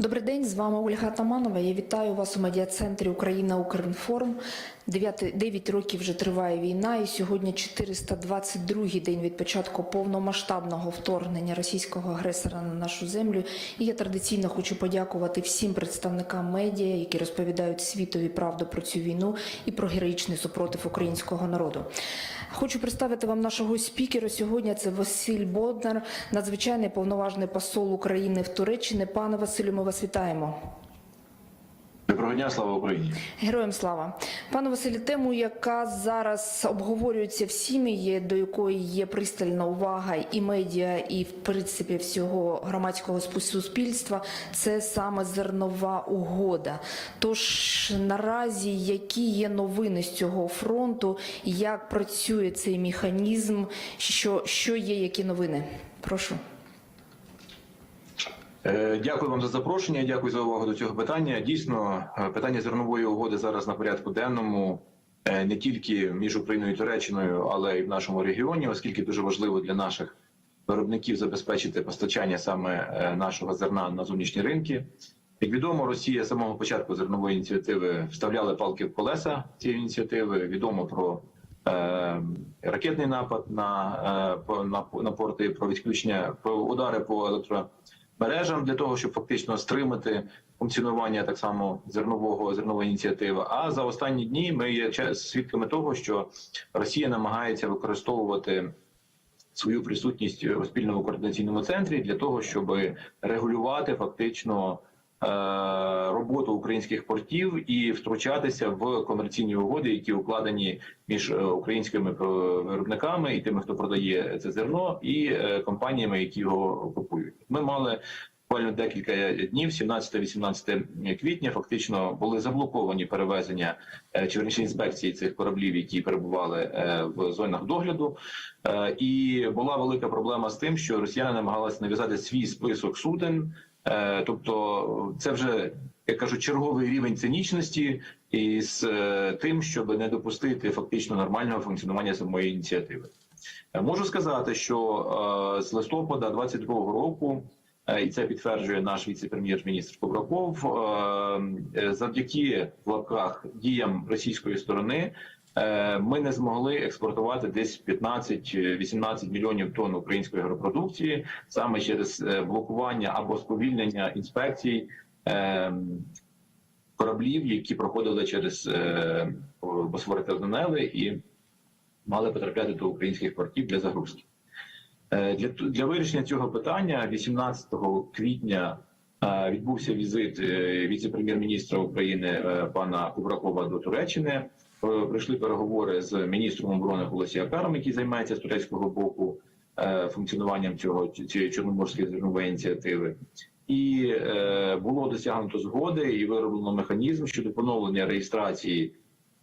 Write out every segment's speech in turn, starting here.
Добрий день, з вами Ольга Таманова. Я вітаю вас у медіа-центрі Україна Укрінформ. 9, 9 років вже триває війна, і сьогодні 422-й день від початку повномасштабного вторгнення російського агресора на нашу землю. І я традиційно хочу подякувати всім представникам медіа, які розповідають світові правду про цю війну і про героїчний супротив українського народу. Хочу представити вам нашого спікера сьогодні. Це Василь Боднар, надзвичайний повноважний посол України в Туреччині. Пане Василю, ми вас вітаємо. Доброго дня, слава Україні. Героям слава, пане Василі, тему, яка зараз обговорюється всіми, є до якої є пристальна увага і медіа, і в принципі всього громадського суспільства, це саме зернова угода. Тож наразі які є новини з цього фронту, як працює цей механізм, що, що є, які новини? Прошу. Е, Дякую вам за запрошення. Дякую за увагу до цього питання. Дійсно, е, питання зернової угоди зараз на порядку денному е, не тільки між Україною і Туреччиною, але й в нашому регіоні, оскільки дуже важливо для наших виробників забезпечити постачання саме нашого зерна на зовнішні ринки. Як відомо, Росія з самого початку зернової ініціативи вставляла палки в колеса цієї ініціативи. Відомо про е, ракетний напад на, е, на, на порти, про відключення, про удари по електромережам для того, щоб фактично стримати функціонування так само зернового зернової ініціативи. А за останні дні ми є свідками того, що Росія намагається використовувати свою присутність у спільному координаційному центрі для того, щоб регулювати фактично роботу українських портів і втручатися в комерційні угоди, які укладені між е, українськими е, виробниками і тими, хто продає це зерно, і е, компаніями, які його купують. Ми мали. Буквально декілька днів, 17-18 квітня, фактично були заблоковані перевезення е, чи інспекції цих кораблів, які перебували е, в зонах догляду. Е, І була велика проблема з тим, що росіяни намагалися нав'язати свій список суден. Е, Тобто, це вже як кажуть, черговий рівень цинічності із е, тим, щоб не допустити фактично нормального функціонування самої ініціативи. Е, Можу сказати, що з листопада 22-го року. І це підтверджує наш віце-прем'єр-міністр Ковраков. е, Завдяки в лапках діям російської сторони ми не змогли експортувати десь 15-18 мільйонів тонн української агропродукції саме через е, блокування або сповільнення інспекцій е, кораблів, які проходили через е, Босфори та Донели і мали потрапляти до українських портів для загрузки. Е, Для, для вирішення цього питання 18 квітня е, відбувся візит е, віце-прем'єр-міністра України е, пана Кубракова до Туреччини. Е, Прийшли переговори з міністром оборони Голосіакаром, який займається з турецького боку е, функціонуванням цього цієї чорноморської зернової ініціативи. І е, було досягнуто згоди і вироблено механізм щодо поновлення реєстрації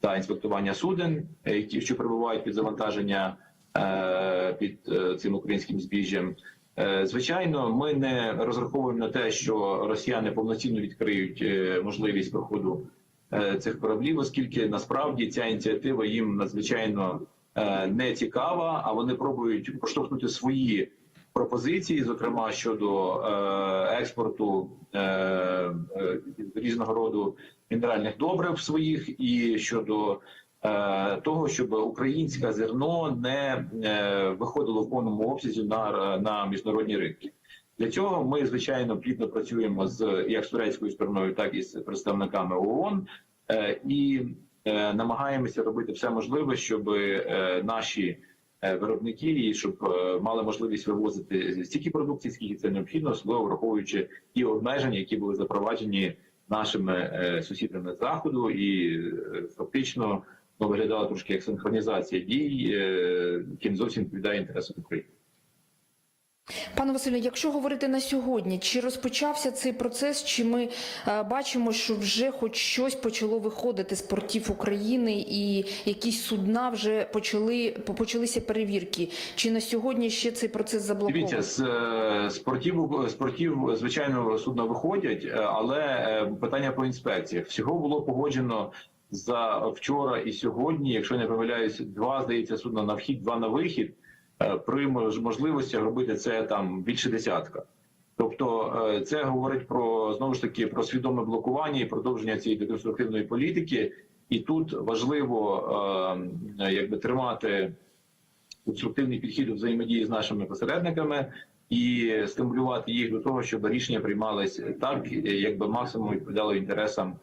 та інспектування суден, які що перебувають під завантаження е, під е, цим українським збіжжям. Е, Звичайно, ми не розраховуємо на те, що росіяни повноцінно відкриють е, можливість проходу цих кораблів, оскільки насправді ця ініціатива їм надзвичайно е, не цікава, а вони пробують проштовхнути свої пропозиції, зокрема щодо е, експорту е, е, різного роду мінеральних добрив своїх і щодо е, того, щоб українське зерно не е, виходило в повному обсязі на, на міжнародні ринки. Для цього ми звичайно плідно працюємо з як з турецькою стороною, так і з представниками ООН е, і е, намагаємося робити все можливе, щоб е, наші виробники і щоб мали можливість вивозити стільки продукції, скільки це необхідно, особливо враховуючи ті обмеження, які були запроваджені нашими сусідами заходу, і фактично ну, виглядала трошки як синхронізація дій, які зовсім відповідає інтересам України. Пане Василю, якщо говорити на сьогодні, чи розпочався цей процес, чи ми е, бачимо, що вже хоч щось почало виходити з портів України, і якісь судна вже почали почалися перевірки? Чи на сьогодні ще цей процес заблокований? Дивіться, з, е, з портів, з портів, звичайно, судна виходять, е, але питання по інспекціях всього було погоджено за вчора і сьогодні. Якщо не помиляюсь, два здається судна на вхід, два на вихід. Е, При можливості робити це там більше десятка. Тобто, е, це говорить про знову ж таки про свідоме блокування і продовження цієї деконструктивної політики. І тут важливо е, якби тримати конструктивний підхід у взаємодії з нашими посередниками і стимулювати їх до того, щоб рішення приймались так, якби максимум відповідало інтересам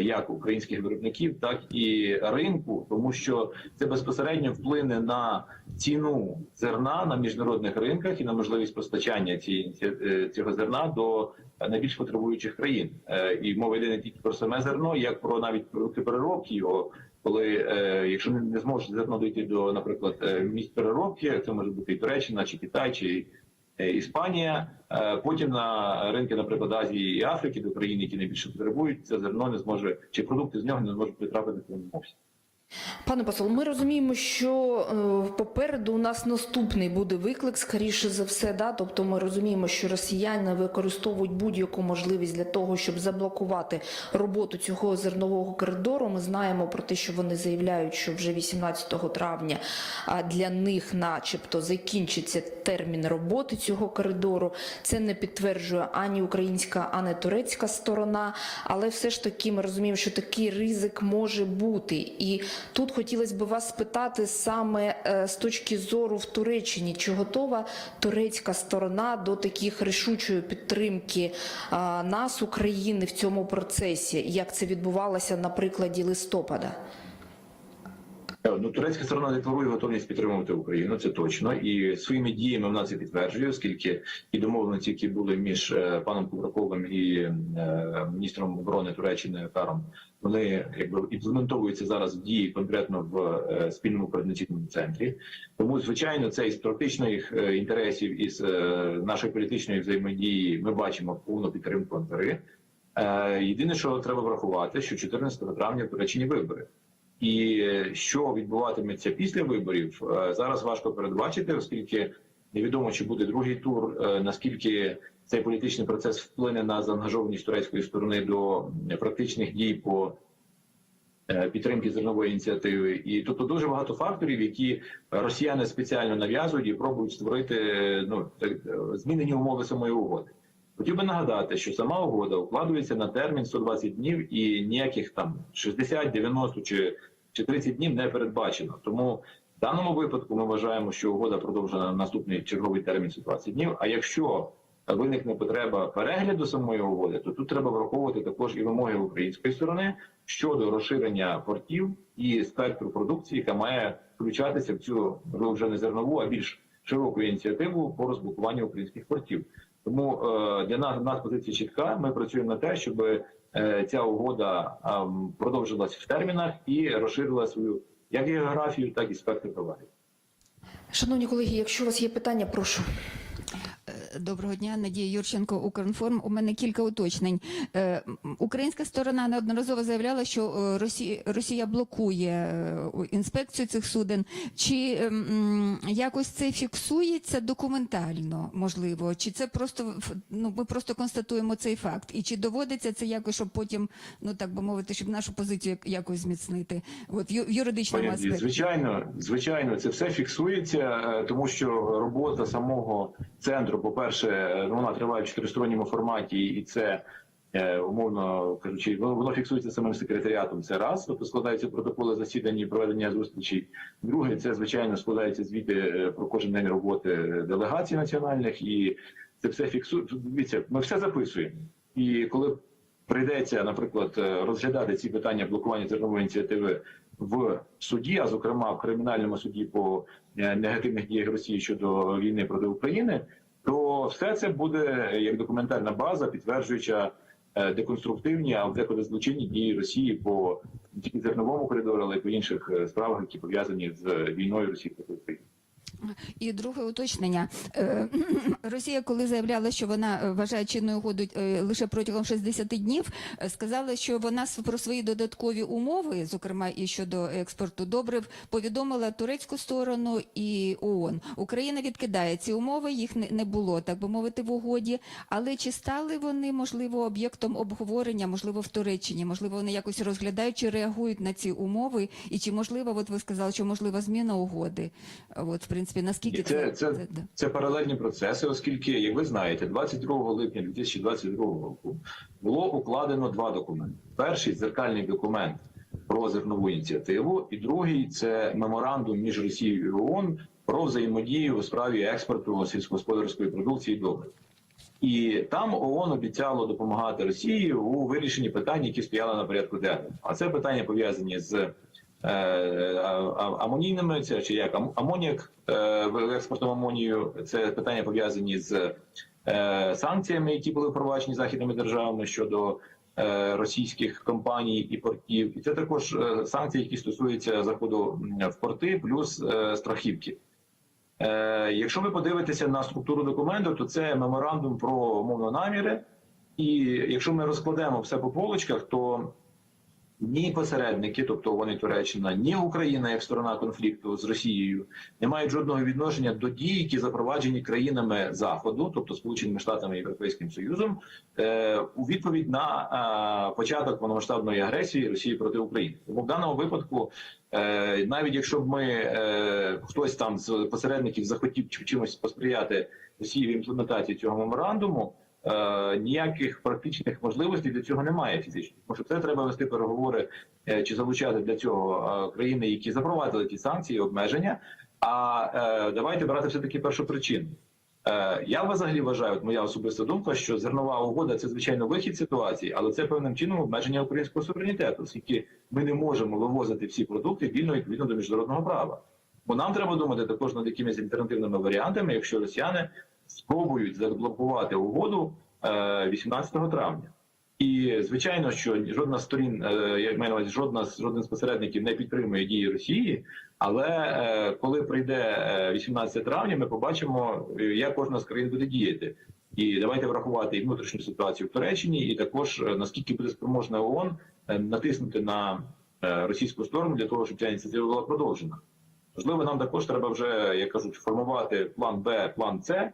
як українських виробників, так і ринку, тому що це безпосередньо вплине на ціну зерна на міжнародних ринках і на можливість постачання цієї е, цього зерна до найбільш потребуючих країн. Е, І мова йде не тільки про саме зерно, як про навіть продукти переробки його. Коли е, якщо не, зможе зерно дійти до, наприклад, е, місць переробки, це може бути і Туреччина, чи Китай, чи е, Іспанія. Е, потім на ринки, наприклад, Азії і Африки, до країн, які найбільше потребують, це зерно не зможе чи продукти з нього не зможуть потрапити в обсязі. Пане посол, ми розуміємо, що е, попереду у нас наступний буде виклик, скоріше за все. Да? Тобто ми розуміємо, що росіяни використовують будь-яку можливість для того, щоб заблокувати роботу цього зернового коридору. Ми знаємо про те, що вони заявляють, що вже 18 травня для них, начебто, закінчиться термін роботи цього коридору. Це не підтверджує ані українська, ані турецька сторона, але все ж таки ми розуміємо, що такий ризик може бути. І тут хотілося б вас спитати саме е, з точки зору в Туреччині, чи готова турецька сторона до таких рішучої підтримки нас, України, в цьому процесі, як це відбувалося на прикладі листопада? Е, Ну, турецька сторона декларує готовність підтримувати Україну, це точно. І своїми діями вона це підтверджує, оскільки і домовленості, які були між е, паном Кубраковим і е, міністром оборони Туреччини Каром, вони якби імплементовуються зараз в дії конкретно в е, спільному координаційному центрі. Тому, звичайно, це із практичних е, інтересів із е, нашої політичної взаємодії ми бачимо повну підтримку Анкари. Єдине, що треба врахувати, що 14 травня Туреччині вибори. І що відбуватиметься після виборів, зараз важко передбачити, оскільки невідомо, чи буде другий тур, наскільки цей політичний процес вплине на заангажованість турецької сторони до практичних дій по е, підтримки зернової ініціативи. І тобто дуже багато факторів, які росіяни спеціально нав'язують і пробують створити е, ну так, е, змінені умови самої угоди. Хотів би нагадати, що сама угода укладується на термін 120 днів і ніяких там 60, 90 чи, чи 30 днів не передбачено. Тому в даному випадку ми вважаємо, що угода продовжена на наступний черговий термін 120 днів. А якщо виникне потреба перегляду самої угоди, то тут треба враховувати також і вимоги української сторони щодо розширення портів і спектру продукції, яка має включатися в цю вже не зернову, а більш широку ініціативу по розблокуванню українських портів. Тому е, для нас, нас позиція чітка. Ми працюємо на те, щоб е, ця угода е, продовжилась в термінах і розширила свою як географію, так і спектр товарів. Шановні колеги, якщо у вас є питання, прошу. Доброго дня, Надія Юрченко, Укрінформ. У мене кілька уточнень. Е, Українська сторона неодноразово заявляла, що е, Росія, Росія блокує е, інспекцію цих суден. Чи ем, якось це фіксується документально, можливо? Чи це просто ну ми просто констатуємо цей факт? І чи доводиться це якось, щоб потім, ну так би мовити, щоб нашу позицію якось зміцнити? От в юридичному аспекті. Звичайно, звичайно, це все фіксується, тому що робота самого центру, по-перше, е, вона триває в чотиристоронньому форматі, і це е, умовно кажучи, воно, фіксується самим секретаріатом. Це раз, тобто складаються протоколи засідань і проведення зустрічей. Друге, це звичайно складаються звіти е, про кожен день роботи делегацій національних, і це все фіксує. Дивіться, ми все записуємо. І коли прийдеться, наприклад, розглядати ці питання блокування зернової ініціативи в суді, а зокрема в кримінальному суді по негативних діях Росії щодо війни проти України, то все це буде як документальна база, підтверджуюча е, деконструктивні, а декуди злочинні дії Росії по тільки зерновому коридору, але й по інших е, справах, які пов'язані з війною Росії проти України. І друге уточнення. Е, Росія, коли заявляла, що вона е, вважає чинною угоду е, лише протягом 60 днів, сказала, що вона про свої додаткові умови, зокрема і щодо експорту добрив, повідомила турецьку сторону і ООН. Україна відкидає ці умови, їх не було, так би мовити, в угоді. Але чи стали вони, можливо, об'єктом обговорення, можливо, в Туреччині, можливо, вони якось розглядають чи реагують на ці умови, і чи можливо, от ви сказали, що можлива зміна угоди. От, в принципі, наскільки Це, це, да. це паралельні процеси, оскільки, як ви знаєте, 22 липня 2022 року було укладено два документи: перший дзеркальний документ про зернову ініціативу, і другий це меморандум між Росією і ООН про взаємодію у справі експорту сільськогосподарської продукції добрив. І там ООН обіцяло допомагати Росії у вирішенні питань, які стояли на порядку денному. А це питання пов'язані з амонійними, це чи як ам- амоніак, е, експортом амонію. Це питання пов'язані з е, санкціями, які були впроваджені західними державами щодо е, російських компаній і портів. І це також е, санкції, які стосуються заходу в порти, плюс е, страхівки. Е, Якщо ви подивитеся на структуру документу, то це меморандум про умовно наміри. І якщо ми розкладемо все по полочках, то ні посередники, тобто вони Туреччина, ні Україна як сторона конфлікту з Росією, не мають жодного відношення до дій, які запроваджені країнами Заходу, тобто Сполученими Штатами і Європейським Союзом, е, у відповідь на е, початок повномасштабної агресії Росії проти України. Тому в даному випадку, е, навіть якщо б ми хтось там з посередників захотів чимось посприяти Росії в імплементації цього меморандуму. Е, ніяких практичних можливостей для цього немає фізично. Тому що це треба вести переговори е, чи залучати для цього е, країни, які запровадили ті санкції, обмеження. А давайте брати все таки першу причину. Я взагалі вважаю, моя особиста думка, що зернова угода це звичайно вихід ситуації, але це певним чином обмеження українського суверенітету, оскільки ми не можемо вивозити всі продукти вільно відповідно до міжнародного права. Бо нам треба думати також над якимись альтернативними варіантами, якщо росіяни спробують заблокувати угоду е, 18 травня. І звичайно, що жодна сторін, е, я маю на увазі, жодна жоден з посередників не підтримує дії Росії. Але е, коли прийде е, 18 травня, ми побачимо, е, як кожна з країн буде діяти. І давайте врахувати і внутрішню ситуацію в Туреччині, і також е, наскільки буде спроможна ООН е, натиснути на е, російську сторону для того, щоб ця ініціатива була продовжена. Можливо, нам також треба вже, як кажуть, формувати план Б, план С,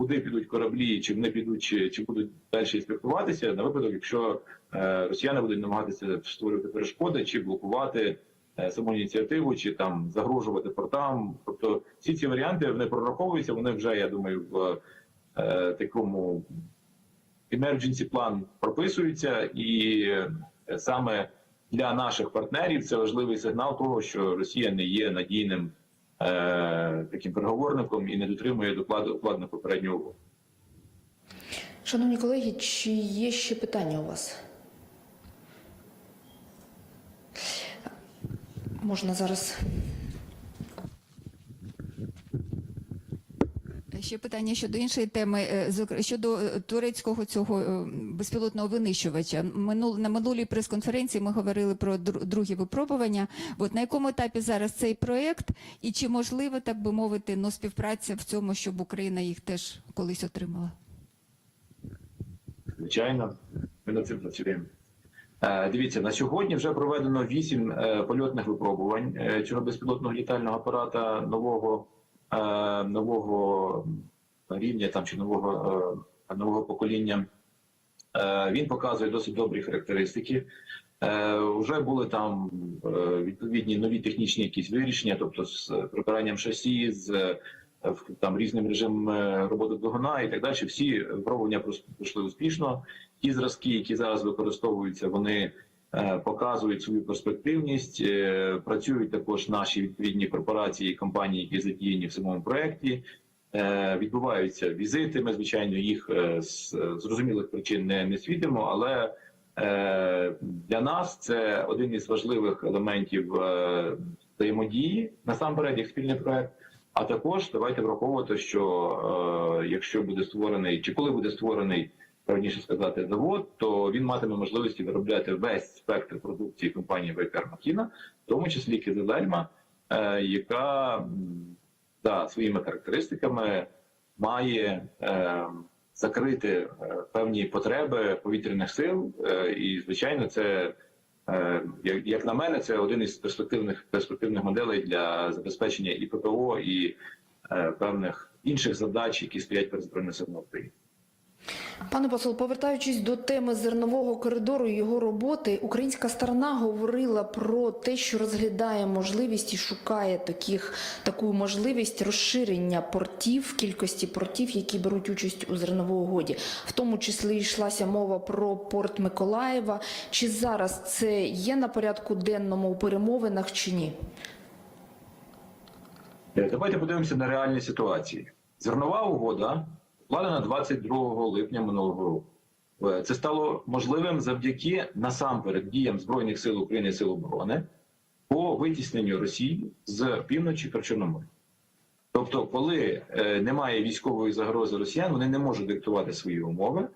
куди підуть кораблі, чи вони підуть, чи, чи будуть далі спілкуватися на випадок, якщо е, росіяни будуть намагатися створювати перешкоди чи блокувати е, саму ініціативу, чи там загрожувати портам. Тобто всі ці варіанти вони прораховуються. Вони вже я думаю в е, такому emergency план прописуються, і е, саме для наших партнерів це важливий сигнал того, що Росія не є надійним таким переговорником і не дотримує докладу укладених попереднього угоду. Шановні колеги, чи є ще питання у вас? Можна зараз. Ще питання щодо іншої теми, е, щодо е, турецького цього е, безпілотного винищувача. На минулій прес-конференції ми говорили про другі випробування. От на якому етапі зараз цей проект, і чи можливо, так би мовити, ну, співпраця в цьому, щоб Україна їх теж колись отримала? Звичайно, ми над цим працюємо. Дивіться, на сьогодні вже проведено вісім польотних випробувань цього безпілотного літального апарата нового, нового рівня там чи нового, е, нового покоління. Е, Він показує досить добрі характеристики. Е, Вже були там е, відповідні нові технічні якісь вирішення, тобто з прибиранням шасі, з е, там різним режимом е, роботи двигуна і так далі. Всі випробування пройшли успішно. Ті зразки, які зараз використовуються, вони е, показують свою перспективність. Е, Працюють також наші відповідні корпорації і компанії, які задіяні в самому проєкті. Е, Відбуваються візити. Ми звичайно їх е, з е, зрозумілих причин не, не світимо, але е, для нас це один із важливих елементів е, взаємодії насамперед як спільний проект. А також давайте враховувати, що е, якщо буде створений, чи коли буде створений правильніше сказати завод, то він матиме можливості виробляти весь спектр продукції компанії Вейкар Макіна, в тому числі Кизелельма, е, яка да, своїми характеристиками має е, закрити е, певні потреби повітряних сил, і звичайно, це. Як, на мене, це один із перспективних перспективних моделей для забезпечення і ППО, і певних інших задач, які стоять перед збройними силами України. Пане посол, повертаючись до теми зернового коридору і його роботи, українська сторона говорила про те, що розглядає можливість і шукає таких таку можливість розширення портів, кількості портів, які беруть участь у зерновій угоді. В тому числі йшлася мова про порт Миколаєва. Чи зараз це є на порядку денному у перемовинах чи ні? Е, Давайте подивимося на реальні ситуації. Зернова угода укладена 22 липня минулого року. Е, Це стало можливим завдяки насамперед діям Збройних сил України і Сил оборони по витісненню Росії з півночі Причорномор'я. Тобто, коли е, немає військової загрози росіян, вони не можуть диктувати свої умови,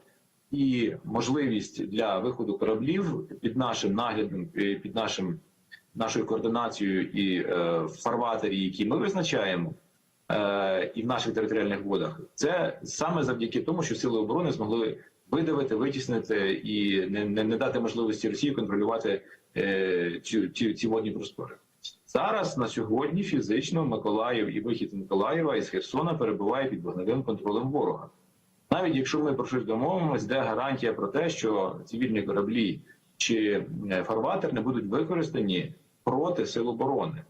і можливість для виходу кораблів під нашим наглядом, е, під нашим нашою координацією і в фарватері, які ми визначаємо, і в наших територіальних водах, це саме завдяки тому, що сили оборони змогли видавити, витіснити і не, не, не дати можливості Росії контролювати е, ці, ці, ці водні простори. Зараз на сьогодні фізично Миколаїв і вихід з Миколаєва із Херсона перебуває під вогневим контролем ворога. Навіть якщо ми про щось домовимося, де гарантія про те, що цивільні кораблі чи е, фарватер не будуть використані проти сил оборони.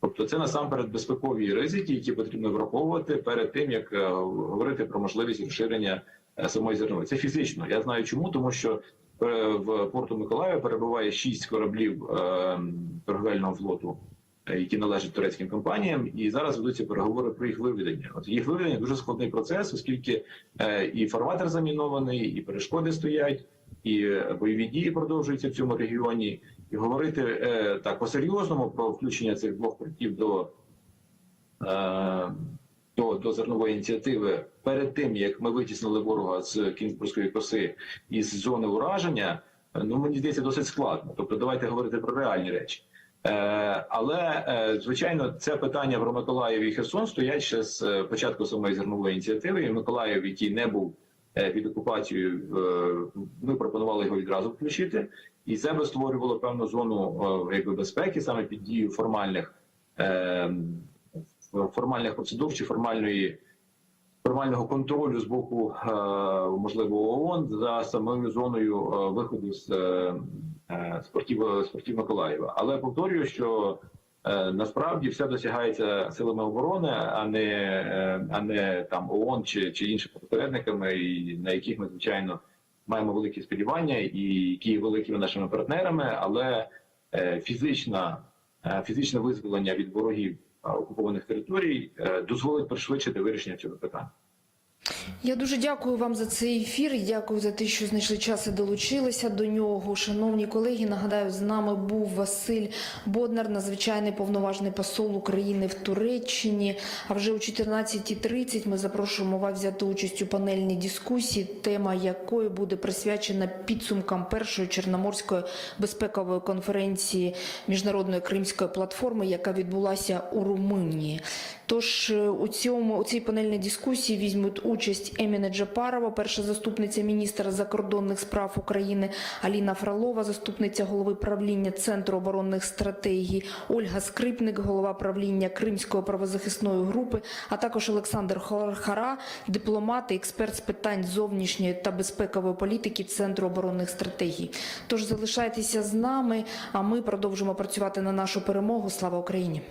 Тобто це насамперед безпекові ризики, які потрібно враховувати перед тим, як е, говорити про можливість розширення е, самої зернової. Це фізично. Я знаю чому, тому що е, в порту Миколаєва перебуває шість кораблів торговельного флоту, які належать турецьким компаніям, і зараз ведуться переговори про їх виведення. От їх виведення дуже складний процес, оскільки і фарватер замінований, і перешкоди стоять, і бойові дії продовжуються в цьому регіоні. І говорити е, так по-серйозному про включення цих двох портів до, е, до, до зернової ініціативи перед тим, як ми витіснили ворога з Кінбурзької коси із зони ураження, ну мені здається, досить складно. Тобто, давайте говорити про реальні речі. Е, але е, звичайно, це питання про Миколаїв і Херсон стоять ще з е, початку самої зернової ініціативи. І Миколаїв, який не був е, під окупацією, е, ми пропонували його відразу включити, і це би створювало певну зону е, якби безпеки саме під дією формальних е, формальних процедур чи формальної. Формального контролю з боку е, можливо ООН за самою зоною е, виходу з е, е, спортів, спортів Миколаєва. Але повторюю, що е, насправді все досягається силами оборони, а не е, а не там ООН чи, чи іншими посередниками, і на яких ми звичайно маємо великі сподівання, і які є великими нашими партнерами, але е, фізична, е, фізичне визволення від ворогів е, окупованих територій дозволить пришвидшити вирішення цього питання. Я дуже дякую вам за цей ефір. і Дякую за те, що знайшли час і долучилися до нього. Шановні колеги, нагадаю, з нами був Василь Боднар, надзвичайний повноважний посол України в Туреччині. А вже о 14.30 ми запрошуємо вас взяти участь у панельній дискусії, тема якої буде присвячена підсумкам першої чорноморської безпекової конференції міжнародної кримської платформи, яка відбулася у Румунії. Тож е, у цьому у цій панельній дискусії візьмуть участь Еміна Джапарова, перша заступниця міністра закордонних справ України, Аліна Фролова, заступниця голови правління Центру оборонних стратегій, Ольга Скрипник, голова правління Кримської правозахисної групи, а також Олександр Хара, дипломат і експерт з питань зовнішньої та безпекової політики Центру оборонних стратегій. Тож залишайтеся з нами, а ми продовжимо працювати на нашу перемогу. Слава Україні!